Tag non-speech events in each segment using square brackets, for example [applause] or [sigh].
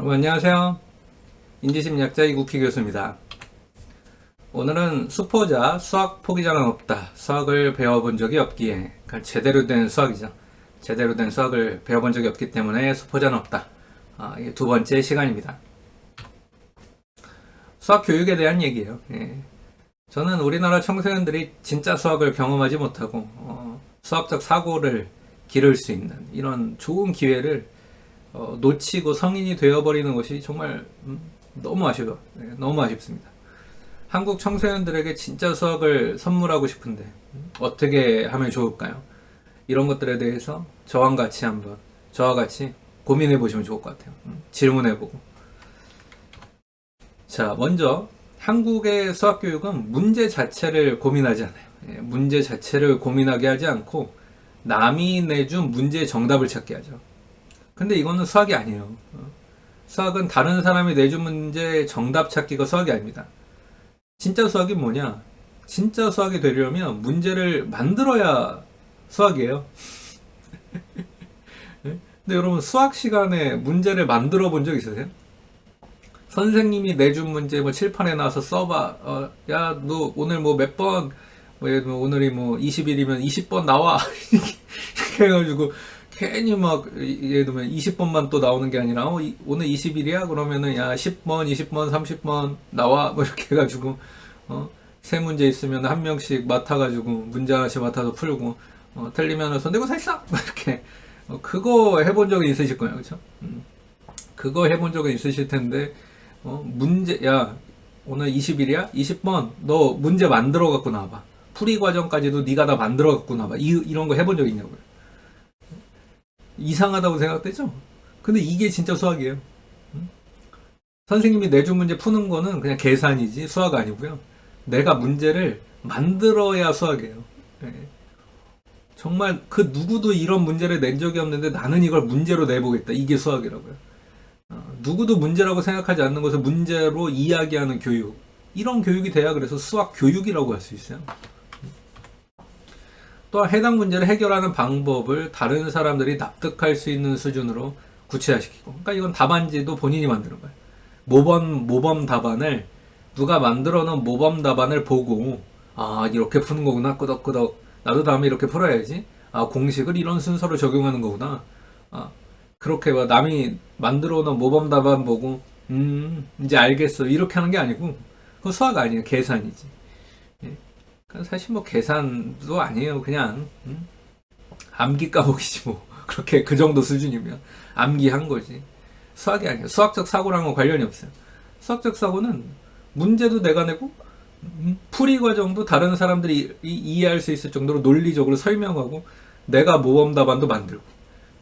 여러분 안녕하세요. 인지심리학자 이국희 교수입니다. 오늘은 수포자 수학 포기자는 없다. 수학을 배워본 적이 없기에 그러니까 제대로 된 수학이죠. 제대로 된 수학을 배워본 적이 없기 때문에 수포자는 없다. 아, 두 번째 시간입니다. 수학 교육에 대한 얘기예요. 예. 저는 우리나라 청소년들이 진짜 수학을 경험하지 못하고 어, 수학적 사고를 기를 수 있는 이런 좋은 기회를 어, 놓치고 성인이 되어버리는 것이 정말 음, 너무 아쉬워. 네, 너무 아쉽습니다. 한국 청소년들에게 진짜 수학을 선물하고 싶은데 음, 어떻게 하면 좋을까요? 이런 것들에 대해서 저와 같이 한번 저와 같이 고민해 보시면 좋을 것 같아요. 음, 질문해 보고. 자, 먼저 한국의 수학 교육은 문제 자체를 고민하지 않아요. 예, 문제 자체를 고민하게 하지 않고 남이 내준 문제의 정답을 찾게 하죠. 근데 이거는 수학이 아니에요. 어. 수학은 다른 사람이 내준 문제 정답 찾기가 수학이 아닙니다. 진짜 수학이 뭐냐? 진짜 수학이 되려면 문제를 만들어야 수학이에요. 예? [laughs] 근데 여러분 수학 시간에 문제를 만들어 본 적 있으세요? 선생님이 내준 문제 뭐 칠판에 나와서 써봐. 어, 야, 너 오늘 뭐 몇 번, 뭐 오늘이 뭐 20일이면 20번 나와. [laughs] 이렇게 해가지고 괜히 막 예를 들면 20번만 또 나오는 게 아니라 어, 이- 오늘 20일이야? 그러면은 야 10번, 20번, 30번 나와. [laughs] 뭐 이렇게 해가지고 어, 세 문제 있으면 한 명씩 맡아가지고 문제 하나씩 맡아서 풀고 어, 틀리면은 손대고 살짝 [laughs] 뭐 이렇게 어, 그거 해본 적이 있으실 거예요, 그렇죠? 음. 그거 해본 적은 있으실 텐데 어, 문제, 야, 오늘 20일이야? 20번, 너 문제 만들어 갖고 나와봐. 풀이 과정까지도 네가 다 만들어 갖고 나와봐. 이, 이런 거 해본 적 있냐고요. 이상하다고 생각되죠? 근데 이게 진짜 수학이에요. 음? 선생님이 내준 문제 푸는 거는 그냥 계산이지 수학 아니고요. 내가 문제를 만들어야 수학이에요. 예. 정말 그 누구도 이런 문제를 낸 적이 없는데 나는 이걸 문제로 내보겠다. 이게 수학이라고요. 어, 누구도 문제라고 생각하지 않는 것을 문제로 이야기하는 교육. 이런 교육이 돼야 그래서 수학 교육이라고 할 수 있어요. 또한 해당 문제를 해결하는 방법을 다른 사람들이 납득할 수 있는 수준으로 구체화시키고. 그러니까 이건 답안지도 본인이 만드는 거예요. 모범, 모범 답안을 누가 만들어 놓은 모범 답안을 보고, 아, 이렇게 푸는 거구나. 끄덕끄덕. 나도 다음에 이렇게 풀어야지. 아, 공식을 이런 순서로 적용하는 거구나. 아, 그렇게 막 남이 만들어 놓은 모범 답안 보고 음 이제 알겠어 이렇게 하는 게 아니고 그거 수학 아니에요 계산이지 사실 뭐 계산도 아니에요. 그냥 음? 암기 까먹이지 뭐. [laughs] 그렇게 그 정도 수준이면 암기한 거지. 수학이 아니에요. 수학적 사고랑은 관련이 없어요. 수학적 사고는 문제도 내가 내고 음, 풀이 과정도 다른 사람들이 이- 이해할 수 있을 정도로 논리적으로 설명하고 내가 모범 답안도 만들고.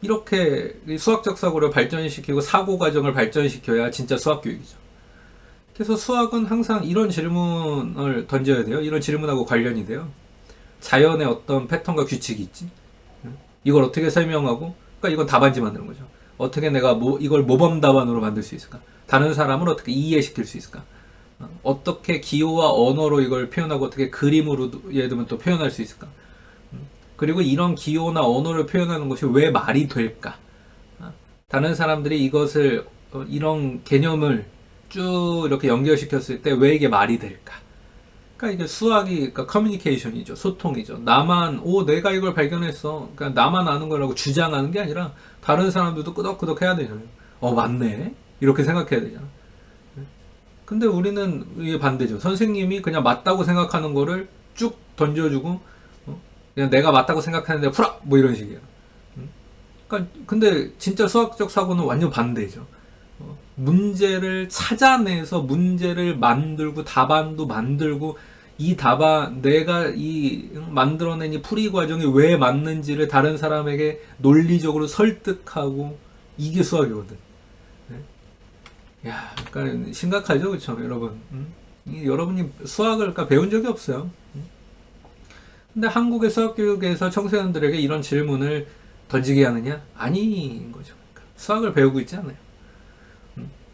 이렇게 이 수학적 사고를 발전시키고 사고 과정을 발전시켜야 진짜 수학 교육이죠. 그래서 수학은 항상 이런 질문을 던져야 돼요. 이런 질문하고 관련이 돼요. 자연의 어떤 패턴과 규칙이 있지. 응? 이걸 어떻게 설명하고, 그러니까 이건 답안지 만드는 거죠. 어떻게 내가 뭐, 이걸 모범 답안으로 만들 수 있을까? 다른 사람을 어떻게 이해시킬 수 있을까? 어, 어떻게 기호와 언어로 이걸 표현하고 어떻게 그림으로 예를 들면 또 표현할 수 있을까? 그리고 이런 기호나 언어를 표현하는 것이 왜 말이 될까? 아, 다른 사람들이 이것을 어, 이런 개념을 쭉 이렇게 연결시켰을 때 왜 이게 말이 될까? 그러니까 이게 수학이 그러니까 커뮤니케이션이죠, 소통이죠. 나만 오 내가 이걸 발견했어, 그러니까 나만 아는 거라고 주장하는 게 아니라 다른 사람들도 끄덕끄덕 해야 되잖아요. 어 맞네 이렇게 생각해야 되잖아. 근데 우리는 이게 반대죠. 선생님이 그냥 맞다고 생각하는 거를 쭉 던져주고 어? 그냥 내가 맞다고 생각하는데 풀어 뭐 이런 식이에요. 음? 그러니까 근데 진짜 수학적 사고는 완전 반대죠. 어, 문제를 찾아내서 문제를 만들고 답안도 만들고 이 답안 내가 이 만들어낸 이 풀이 과정이 왜 맞는지를 다른 사람에게 논리적으로 설득하고 이게 수학이거든. 네? 야, 그러니까 심각하죠, 그렇죠, 여러분. 음? 이 여러분이 수학을 그러니까 배운 적이 없어요. 근데 한국의 수학 교육에서 청소년들에게 이런 질문을 던지게 하느냐? 아닌 거죠. 그러니까 수학을 배우고 있지 않아요.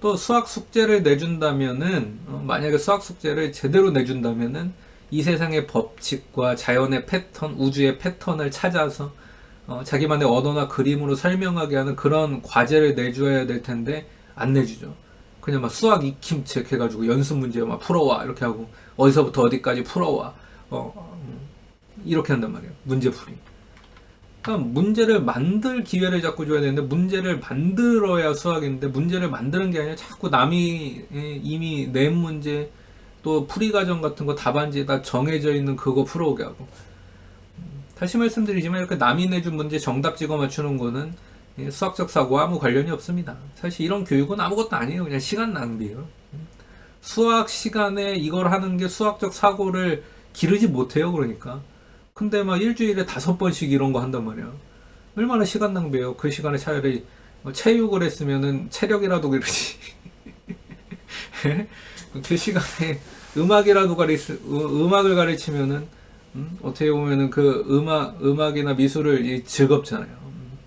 음, 또 수학 숙제를 내준다면은 어, 만약에 수학 숙제를 제대로 내준다면은 이 세상의 법칙과 자연의 패턴, 우주의 패턴을 찾아서 어, 자기만의 언어나 그림으로 설명하게 하는 그런 과제를 내줘야 될 텐데 안 내주죠. 그냥 막 수학 익힘책 해가지고 연습 문제 막 풀어와 이렇게 하고 어디서부터 어디까지 풀어와 어, 음, 이렇게 한단 말이에요. 문제풀이. 그러니까 문제를 만들 기회를 자꾸 줘야 되는데 문제를 만들어야 수학인데 문제를 만드는 게 아니라 자꾸 남이 예, 이미 낸 문제 또 풀이 과정 같은 거 답안지에 다 정해져 있는 그거 풀어오게 하고 음, 다시 말씀드리지만 이렇게 남이 내준 문제 정답 찍어 맞추는 거는 예, 수학적 사고와 아무 관련이 없습니다. 사실 이런 교육은 아무것도 아니에요. 그냥 시간 낭비예요. 음, 수학 시간에 이걸 하는 게 수학적 사고를 기르지 못해요. 그러니까. 근데 막 일주일에 다섯 번씩 이런 거 한단 말이야. 얼마나 시간 낭비예요. 그 시간에 차라리 뭐 체육을 했으면은 체력이라도 기르지. [laughs] 그 시간에 음악이라도 가르치, 음악을 가르치면은 음, 어떻게 보면은 그 음악 음악이나 미술을 이 즐겁잖아요. 음,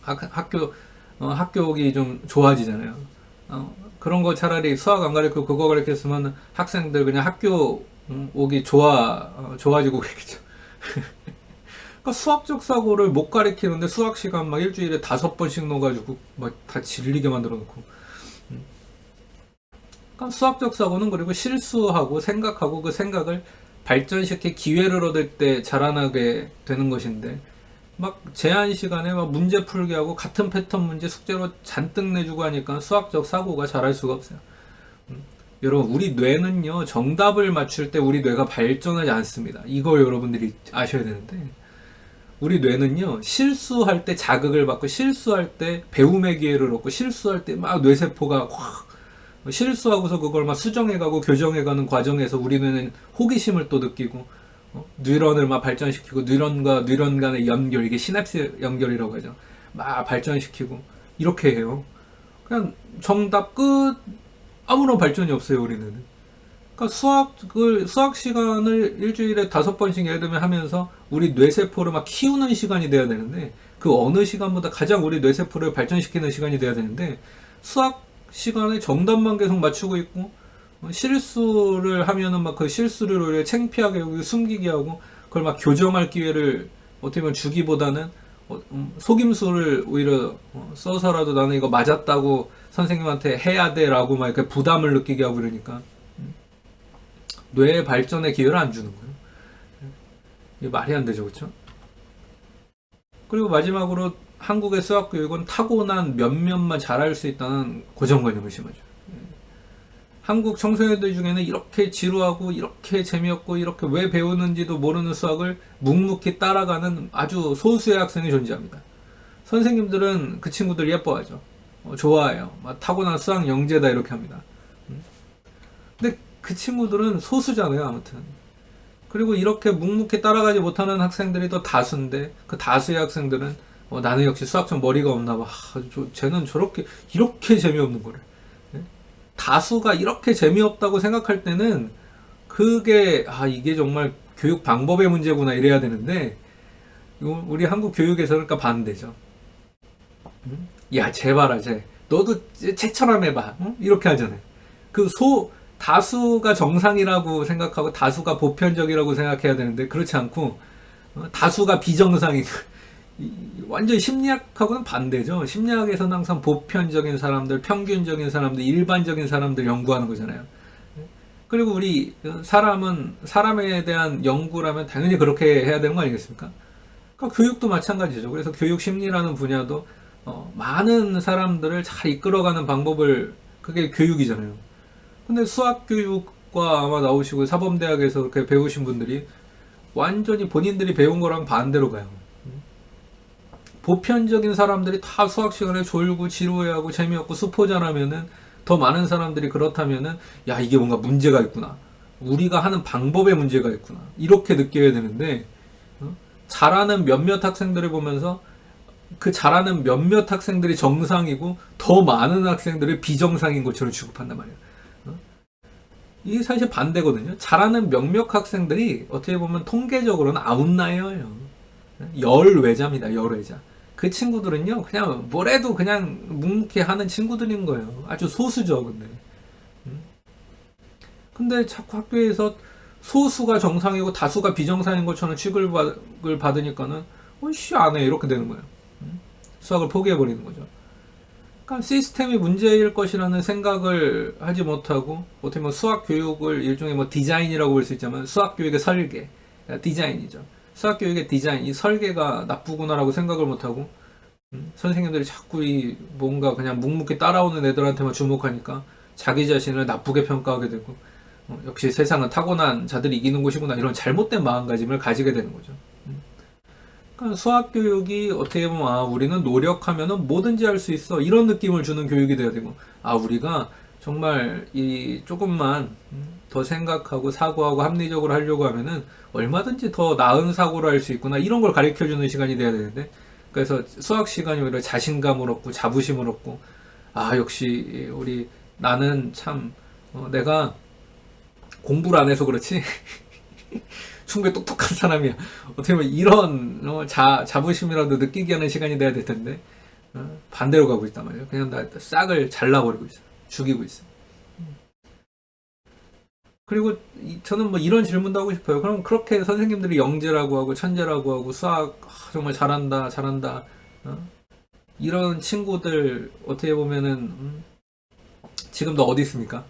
학, 학교 어, 학교 오기 좀 좋아지잖아요. 어, 그런 거 차라리 수학 안 가르치고 그거 가르쳤으면 학생들 그냥 학교 음, 오기 좋아 어, 좋아지고 그랬겠죠. 그러니까 수학적 사고를 못 가르치는데 수학 시간 막 일주일에 다섯 번씩 넣어가지고 막 다 질리게 만들어 놓고. 음. 그러니까 수학적 사고는 그리고 실수하고 생각하고 그 생각을 발전시킬 기회를 얻을 때 자라나게 되는 것인데 막 제한 시간에 막 문제 풀게 하고 같은 패턴 문제 숙제로 잔뜩 내주고 하니까 수학적 사고가 자랄 수가 없어요. 음. 여러분 우리 뇌는요 정답을 맞출 때 우리 뇌가 발전하지 않습니다. 이걸 여러분들이 아셔야 되는데 우리 뇌는요 실수할 때 자극을 받고 실수할 때 배움의 기회를 얻고 실수할 때 막 뇌세포가 확 실수하고서 그걸 막 수정해가고 교정해가는 과정에서 우리 뇌는 호기심을 또 느끼고 어? 뉴런을 막 발전시키고 뉴런과 뉴런 간의 연결 이게 시냅스 연결이라고 하죠. 막 발전시키고 이렇게 해요. 그냥 정답 끝 아무런 발전이 없어요 우리는. 그러니까 수학을 수학 시간을 일주일에 다섯 번씩 예를 들면 하면서 우리 뇌세포를 막 키우는 시간이 돼야 되는데 그 어느 시간보다 가장 우리 뇌세포를 발전시키는 시간이 돼야 되는데 수학 시간에 정답만 계속 맞추고 있고 어, 실수를 하면은 막 그 실수를 오히려 창피하게 하고 숨기게 하고 그걸 막 교정할 기회를 어떻게 보면 주기보다는 어, 음, 속임수를 오히려 어, 써서라도 나는 이거 맞았다고 선생님한테 해야 돼라고 막 이렇게 부담을 느끼게 하고 그러니까 음, 뇌 발전의 기회를 안 주는 거예요. 이게 말이 안 되죠, 그렇죠? 그리고 마지막으로 한국의 수학 교육은 타고난 몇몇만 잘할 수 있다는 고정관념을 심어줘. 한국 청소년들 중에는 이렇게 지루하고 이렇게 재미없고 이렇게 왜 배우는지도 모르는 수학을 묵묵히 따라가는 아주 소수의 학생이 존재합니다. 선생님들은 그 친구들 예뻐하죠. 어, 좋아해요. 막 타고난 수학 영재다 이렇게 합니다. 음. 근데 그 친구들은 소수잖아요, 아무튼. 그리고 이렇게 묵묵히 따라가지 못하는 학생들이 더 다수인데 그 다수의 학생들은 어, 나는 역시 수학 좀 머리가 없나 봐. 아, 저, 쟤는 저렇게 이렇게 재미없는 거를. 다수가 이렇게 재미없다고 생각할 때는 그게 아 이게 정말 교육 방법의 문제구나 이래야 되는데 우리 한국 교육에서는 그러니까 반대죠. 야 제발아 쟤 너도 쟤처럼 해봐 응? 이렇게 하잖아요. 그 소 다수가 정상이라고 생각하고 다수가 보편적이라고 생각해야 되는데 그렇지 않고 어, 다수가 비정상인 완전 심리학하고는 반대죠. 심리학에서는 항상 보편적인 사람들, 평균적인 사람들, 일반적인 사람들 연구하는 거잖아요. 그리고 우리 사람은 사람에 대한 연구라면 당연히 그렇게 해야 되는 거 아니겠습니까? 그러니까 교육도 마찬가지죠. 그래서 교육 심리라는 분야도 어, 많은 사람들을 잘 이끌어가는 방법을 그게 교육이잖아요. 근데 수학 교육과 아마 나오시고 사범대학에서 그렇게 배우신 분들이 완전히 본인들이 배운 거랑 반대로 가요. 보편적인 사람들이 다 수학 시간에 졸고 지루해하고 재미없고 수포자라면은 더 많은 사람들이 그렇다면은 야 이게 뭔가 문제가 있구나 우리가 하는 방법에 문제가 있구나 이렇게 느껴야 되는데 어? 잘하는 몇몇 학생들을 보면서 그 잘하는 몇몇 학생들이 정상이고 더 많은 학생들이 비정상인 것처럼 취급한단 말이에요. 어? 이게 사실 반대거든요. 잘하는 몇몇 학생들이 어떻게 보면 통계적으로는 아웃라이어예요. 열외자입니다. 열외자. 그 친구들은요, 그냥 뭐래도 그냥 묵묵히 하는 친구들인 거예요. 아주 소수죠, 근데. 음? 근데 자꾸 학교에서 소수가 정상이고 다수가 비정상인 것처럼 취급을 받으니까는, 어이씨, 안 해. 이렇게 되는 거예요. 음? 수학을 포기해 버리는 거죠. 그러니까 그러니까 시스템이 문제일 것이라는 생각을 하지 못하고 어떻게 보면 수학 교육을 일종의 뭐 디자인이라고 볼 수 있지만 수학 교육의 설계, 디자인이죠. 수학 교육의 디자인, 이 설계가 나쁘구나라고 생각을 못하고 음, 선생님들이 자꾸 이 뭔가 그냥 묵묵히 따라오는 애들한테만 주목하니까 자기 자신을 나쁘게 평가하게 되고 어, 역시 세상은 타고난 자들이 이기는 곳이구나 이런 잘못된 마음가짐을 가지게 되는 거죠. 음. 그러니까 수학 교육이 어떻게 보면 아 우리는 노력하면은 뭐든지 할 수 있어. 이런 느낌을 주는 교육이 돼야 되고. 아 우리가 정말 이 조금만 음, 더 생각하고 사고하고 합리적으로 하려고 하면은 얼마든지 더 나은 사고를 할 수 있구나. 이런 걸 가르쳐 주는 시간이 돼야 되는데. 그래서 수학 시간이 오히려 자신감을 얻고 자부심을 얻고 아 역시 우리 나는 참 어, 내가 공부를 안 해서 그렇지 [laughs] 충분히 똑똑한 사람이야 어떻게 보면 이런 어, 자, 자부심이라도 느끼게 하는 시간이 돼야 될 텐데 어, 반대로 가고 있단 말이에요 그냥 나 싹을 잘라버리고 있어 죽이고 있어 그리고 이- 저는 뭐 이런 질문도 하고 싶어요. 그럼 그렇게 선생님들이 영재라고 하고 천재라고 하고 수학 아, 정말 잘한다, 잘한다. 어? 이런 친구들 어떻게 보면은 음, 지금도 어디 있습니까?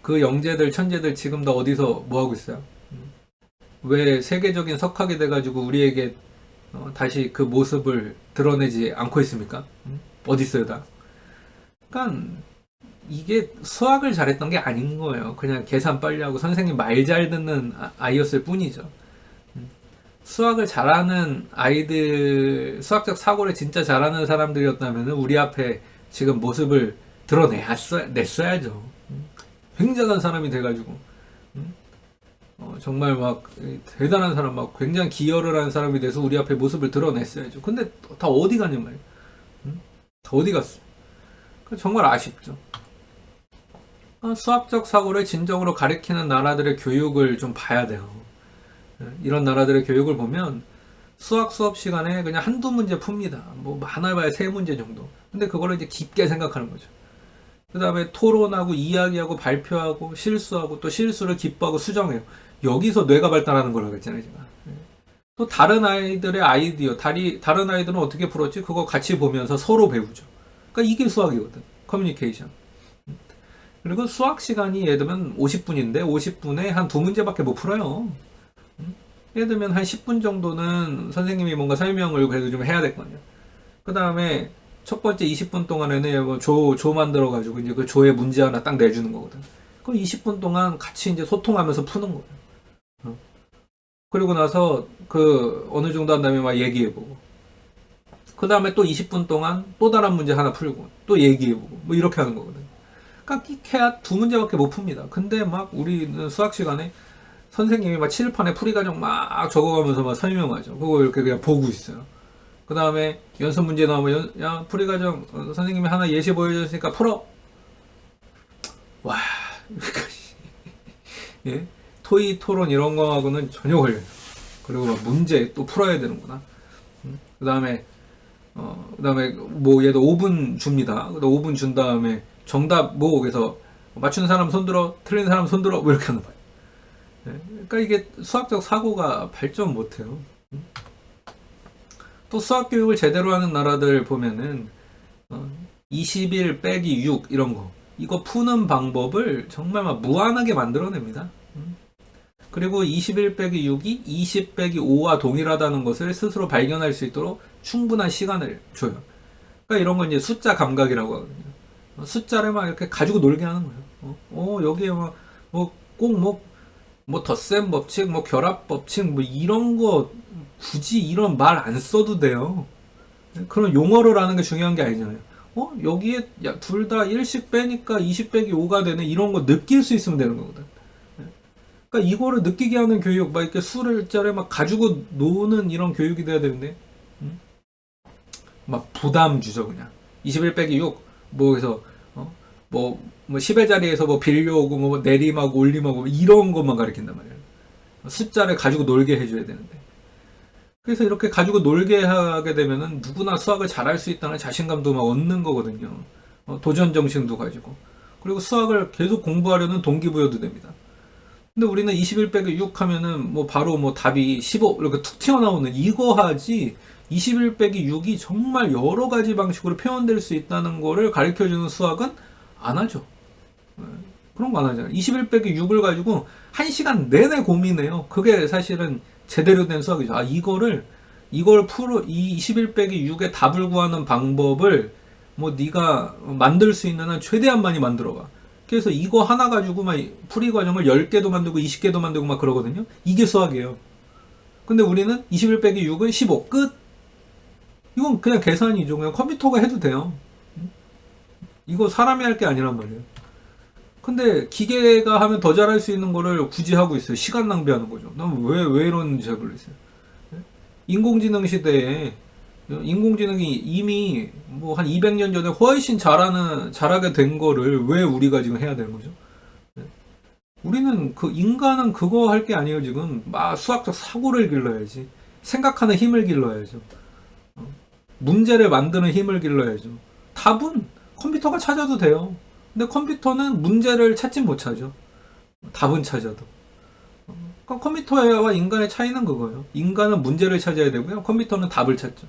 그 영재들, 천재들 지금도 어디서 뭐 하고 있어요? 음. 왜 세계적인 석학이 돼가지고 우리에게 어, 다시 그 모습을 드러내지 않고 있습니까? 음? 어디 있어요, 다? 그러니까 이게 수학을 잘했던 게 아닌 거예요. 그냥 계산 빨리 하고 선생님 말 잘 듣는 아- 아이였을 뿐이죠. 음. 수학을 잘하는 아이들, 수학적 사고를 진짜 잘하는 사람들이었다면 우리 앞에 지금 모습을 드러냈어야죠. 음. 굉장한 사람이 돼가지고, 음. 어, 정말 막 이, 대단한 사람, 막 굉장히 기여를 하는 사람이 돼서 우리 앞에 모습을 드러냈어야죠. 근데 다 어디 갔냐 말이에요. 음? 다 어디 갔어? 그 정말 아쉽죠. 어, 수학적 사고를 진정으로 가리키는 나라들의 교육을 좀 봐야 돼요. 예, 이런 나라들의 교육을 보면 수학 수업 시간에 그냥 한두 문제 풉니다. 뭐 하나봐야 세 문제 정도. 근데 그거를 이제 깊게 생각하는 거죠. 그 다음에 토론하고 이야기하고 발표하고 실수하고 또 실수를 기뻐하고 수정해요. 여기서 뇌가 발달하는 거라고 했잖아요, 제가. 예. 또 다른 아이들의 아이디어, 다리, 다른 아이들은 어떻게 풀었지? 그거 같이 보면서 서로 배우죠. 그러니까 이게 수학이거든. 커뮤니케이션. 그리고 수학 시간이 예를 들면 50분인데 50분에 한 두 문제밖에 못 풀어요. 음? 예를 들면 한 10분 정도는 선생님이 뭔가 설명을 그래도 좀 해야 될 거 아니야. 그 다음에 첫 번째 20분 동안에는 뭐 조, 조 만들어가지고 이제 그 조에 문제 하나 딱 내주는 거거든. 그 20분 동안 같이 이제 소통하면서 푸는 거예요. 어. 그리고 나서 그 어느 정도 한 다음에 막 얘기해보고. 그 다음에 또 20분 동안 또 다른 문제 하나 풀고 또 얘기해보고 뭐 이렇게 하는 거거든. 깎이해야 두 문제밖에 못 풉니다. 근데 막 우리는 수학 시간에 선생님이 막 칠판에 풀이 과정 막 적어가면서 막 설명하죠. 그거 이렇게 그냥 보고 있어요. 그 다음에 연습 문제 나오면 연- 야 풀이 과정 어, 선생님이 하나 예시 보여줬으니까 풀어. 와 [laughs] 예 토의 토론 이런 거하고는 전혀 걸려요. 그리고 막 문제 또 풀어야 되는구나. 그 다음에 어, 그 다음에 뭐 얘도 5분 줍니다. 그다 5분 준 다음에 정답 뭐 그래서 맞추는 사람 손들어, 틀린 사람 손들어 뭐 이렇게 하는 거예요. 네, 그러니까 이게 수학적 사고가 발전 못해요. 음. 또 수학 교육을 제대로 하는 나라들 보면은 어, 21 빼기 6 이런 거 이거 푸는 방법을 정말 막 무한하게 만들어냅니다. 음. 그리고 21 빼기 6이 20 빼기 5와 동일하다는 것을 스스로 발견할 수 있도록 충분한 시간을 줘요. 그러니까 이런 건 이제 숫자 감각이라고 하거든요. 어, 숫자를 막 이렇게 가지고 놀게 하는 거예요. 어, 어 여기에 뭐꼭뭐 뭐 덧셈 법칙, 뭐 결합 법칙, 뭐 이런 거 굳이 이런 말 안 써도 돼요. 그런 용어를 아는 게 중요한 게 아니잖아요. 어 여기에 둘 다 1씩 빼니까 20 빼기 5가 되는 이런 거 느낄 수 있으면 되는 거거든. 그러니까 이거를 느끼게 하는 교육, 막 이렇게 수를자를 막 가지고 노는 이런 교육이 돼야 되는데, 음? 막 부담 주죠 그냥. 21 빼기 6, 뭐 해서 어? 뭐, 뭐 10의 자리에서 뭐 빌려오고 뭐 내림하고 올림하고 이런 것만 가르친단 말이에요. 숫자를 가지고 놀게 해줘야 되는데. 그래서 이렇게 가지고 놀게 하게 되면은 누구나 수학을 잘할 수 있다는 자신감도 막 얻는 거거든요. 어, 도전 정신도 가지고. 그리고 수학을 계속 공부하려는 동기부여도 됩니다. 근데 우리는 21 빼기 6 하면은 뭐 바로 뭐 답이 15 이렇게 툭 튀어나오는 이거 하지 21 빼기 6이 정말 여러 가지 방식으로 표현될 수 있다는 거를 가르쳐 주는 수학은 안 하죠. 예, 그런 거 안 하잖아요. 21 빼기 6을 가지고 1시간 내내 고민해요. 그게 사실은 제대로 된 수학이죠. 아, 이거를 이걸 풀어 이21 빼기 6의 답을 구하는 방법을 뭐 네가 만들 수 있는 한 최대한 많이 만들어 가. 그래서 이거 하나 가지고 막 풀이 과정을 10개도 만들고 20개도 만들고 막 그러거든요. 이게 수학이에요. 근데 우리는 21 빼기 6은 15 끝. 이건 그냥 계산이죠. 그냥 컴퓨터가 해도 돼요. 이거 사람이 할 게 아니란 말이에요. 근데 기계가 하면 더 잘할 수 있는 거를 굳이 하고 있어요. 시간 낭비하는 거죠. 난 왜, 왜 이런지 잘 모르겠어요. 인공지능 시대에 인공지능이 이미 뭐 한 200년 전에 훨씬 잘하는, 잘하게 된 거를 왜 우리가 지금 해야 되는 거죠? 우리는 그 인간은 그거 할 게 아니에요, 지금. 막 수학적 사고를 길러야지. 생각하는 힘을 길러야죠. 어? 문제를 만드는 힘을 길러야죠. 답은 컴퓨터가 찾아도 돼요. 근데 컴퓨터는 문제를 찾진 못하죠. 답은 찾아도. 그러니까 컴퓨터와 인간의 차이는 그거예요. 인간은 문제를 찾아야 되고요. 컴퓨터는 답을 찾죠.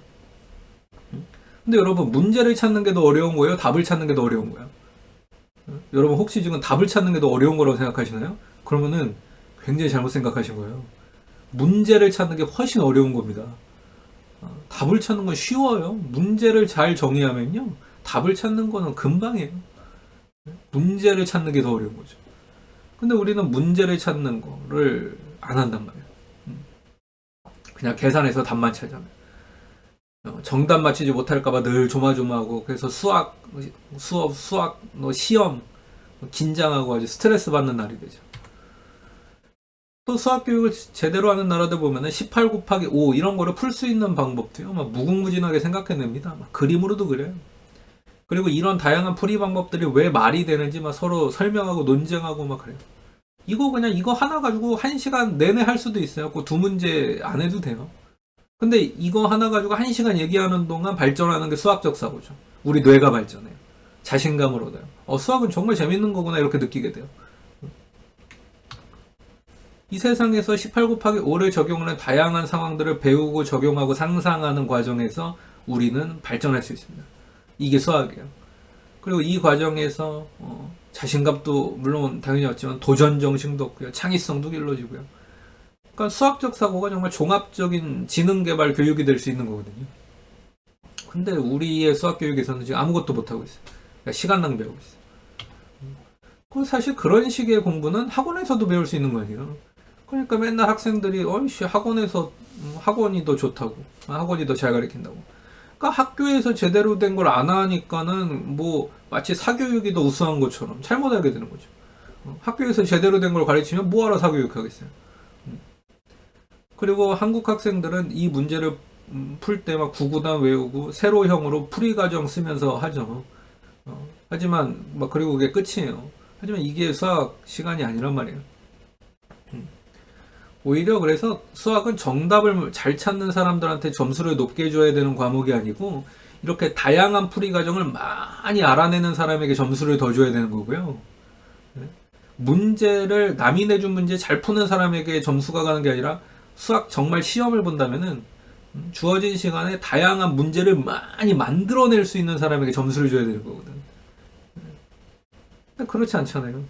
근데 여러분 문제를 찾는 게 더 어려운 거예요? 답을 찾는 게 더 어려운 거예요? 여러분 혹시 지금 답을 찾는 게 더 어려운 거라고 생각하시나요? 그러면은 굉장히 잘못 생각하신 거예요. 문제를 찾는 게 훨씬 어려운 겁니다. 어, 답을 찾는 건 쉬워요. 문제를 잘 정의하면요. 답을 찾는 거는 금방이에요. 문제를 찾는 게 더 어려운 거죠. 근데 우리는 문제를 찾는 거를 안 한단 말이에요. 음. 그냥 계산해서 답만 찾아요. 어, 정답 맞히지 못할까봐 늘 조마조마하고 그래서 수학, 수업, 수학, 뭐 시험 긴장하고 아주 스트레스 받는 날이 되죠. 또 수학 교육을 제대로 하는 나라들 보면은 18 곱하기 5 이런 거를 풀 수 있는 방법도요. 막 무궁무진하게 생각해냅니다. 막 그림으로도 그래요. 그리고 이런 다양한 풀이 방법들이 왜 말이 되는지 막 서로 설명하고 논쟁하고 막 그래요. 이거 그냥 이거 하나 가지고 한 시간 내내 할 수도 있어요. 그 두 문제 안 해도 돼요. 근데 이거 하나 가지고 한 시간 얘기하는 동안 발전하는 게 수학적 사고죠. 우리 뇌가 발전해요. 자신감을 얻어요. 어, 수학은 정말 재밌는 거구나 이렇게 느끼게 돼요. 이 세상에서 18 곱하기 5를 적용하는 다양한 상황들을 배우고 적용하고 상상하는 과정에서 우리는 발전할 수 있습니다. 이게 수학이에요. 그리고 이 과정에서 어, 자신감도 물론 당연히 없지만 도전 정신도 없고요. 창의성도 길러지고요. 그러니까 수학적 사고가 정말 종합적인 지능 개발 교육이 될 수 있는 거거든요. 근데 우리의 수학 교육에서는 지금 아무것도 못 하고 있어요. 그러니까 시간 낭비하고 있어요. 그 사실 그런 식의 공부는 학원에서도 배울 수 있는 거 아니에요. 그러니까 맨날 학생들이 어이씨 학원에서 음, 학원이 더 좋다고 학원이 더 잘 가르친다고. 그러니까 학교에서 제대로 된 걸 안 하니까는 뭐 마치 사교육이 더 우수한 것처럼 잘못하게 되는 거죠. 어, 학교에서 제대로 된 걸 가르치면 뭐하러 사교육 하겠어요. 음. 그리고 한국 학생들은 이 문제를 음, 풀때 막 구구단 외우고 세로형으로 풀이 과정 쓰면서 하죠. 어, 하지만 막 그리고 그게 끝이에요. 하지만 이게 수학 시간이 아니란 말이에요. 음. 오히려 그래서 수학은 정답을 잘 찾는 사람들한테 점수를 높게 줘야 되는 과목이 아니고 이렇게 다양한 풀이 과정을 많이 알아내는 사람에게 점수를 더 줘야 되는 거고요. 네. 문제를 남이 내준 문제 잘 푸는 사람에게 점수가 가는 게 아니라 수학 정말 시험을 본다면은 음, 주어진 시간에 다양한 문제를 많이 만들어낼 수 있는 사람에게 점수를 줘야 되는 거거든. 네. 근데 그렇지 않잖아요.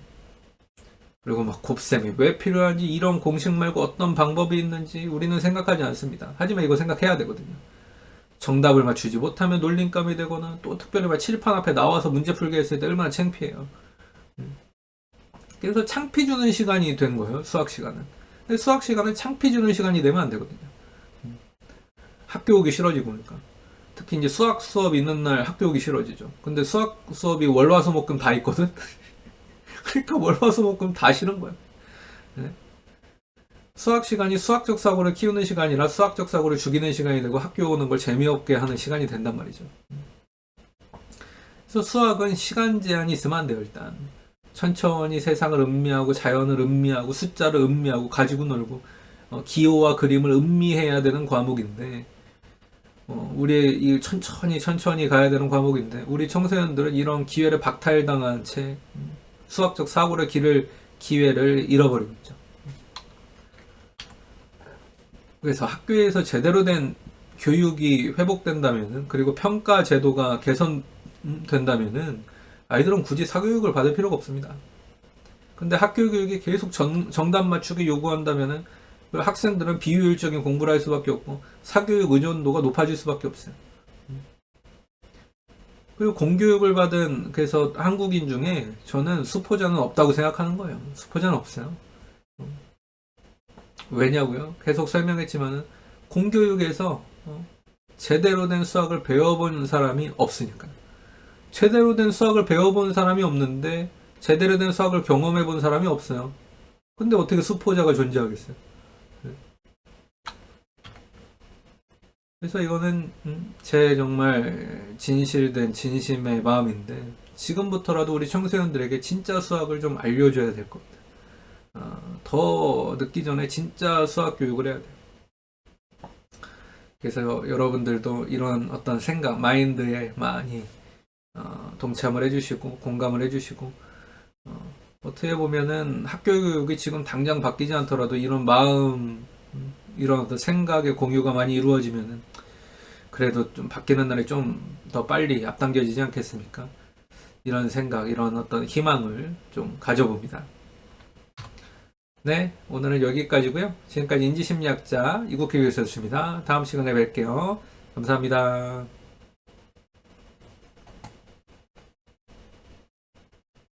그리고 막 곱셈이 왜 필요한지 이런 공식 말고 어떤 방법이 있는지 우리는 생각하지 않습니다. 하지만 이거 생각해야 되거든요. 정답을 맞추지 못하면 놀림감이 되거나 또 특별히 막 칠판 앞에 나와서 문제 풀게 했을 때 얼마나 창피해요. 음. 그래서 창피 주는 시간이 된 거예요. 수학 시간은. 근데 수학 시간은 창피 주는 시간이 되면 안 되거든요. 음. 학교 오기 싫어지고 그러니까. 특히 이제 수학 수업 있는 날 학교 오기 싫어지죠. 근데 수학 수업이 월화수목금 다 있거든. [laughs] 그러니까 월화수목금 다 싫은 거야. 네? 수학 시간이 수학적 사고를 키우는 시간이라 수학적 사고를 죽이는 시간이 되고 학교 오는 걸 재미없게 하는 시간이 된단 말이죠. 그래서 수학은 시간 제한이 있으면 안 돼요, 일단. 천천히 세상을 음미하고 자연을 음미하고 숫자를 음미하고 가지고 놀고 어, 기호와 그림을 음미해야 되는 과목인데 어, 우리 이 천천히 천천히 가야 되는 과목인데 우리 청소년들은 이런 기회를 박탈당한 채 음, 수학적 사고를 기를 기회를 잃어버리고 있죠. 그래서 학교에서 제대로 된 교육이 회복된다면은 그리고 평가 제도가 개선된다면은 아이들은 굳이 사교육을 받을 필요가 없습니다. 근데 학교 교육이 계속 정, 정답 맞추기 요구한다면은 그 학생들은 비효율적인 공부를 할 수밖에 없고 사교육 의존도가 높아질 수밖에 없어요. 그리고 공교육을 받은 그래서 한국인 중에 저는 수포자는 없다고 생각하는 거예요. 수포자는 없어요. 왜냐고요? 계속 설명했지만은 공교육에서 어, 제대로 된 수학을 배워본 사람이 없으니까요. 제대로 된 수학을 배워본 사람이 없는데 제대로 된 수학을 경험해 본 사람이 없어요. 근데 어떻게 수포자가 존재하겠어요? 네. 그래서 이거는 음, 제 정말 진실된 진심의 마음인데 지금부터라도 우리 청소년들에게 진짜 수학을 좀 알려줘야 될 겁니다. 어, 더 늦기 전에 진짜 수학 교육을 해야 돼요. 그래서 여러분들도 이런 어떤 생각, 마인드에 많이 어, 동참을 해주시고 공감을 해주시고 어, 어떻게 보면은 학교 교육이 지금 당장 바뀌지 않더라도 이런 마음, 음, 이런 어떤 생각의 공유가 많이 이루어지면은 그래도 좀 바뀌는 날이 좀 더 빨리 앞당겨지지 않겠습니까? 이런 생각, 이런 어떤 희망을 좀 가져봅니다. 네, 오늘은 여기까지고요. 지금까지 인지심리학자 이국희 교수였습니다. 다음 시간에 뵐게요. 감사합니다.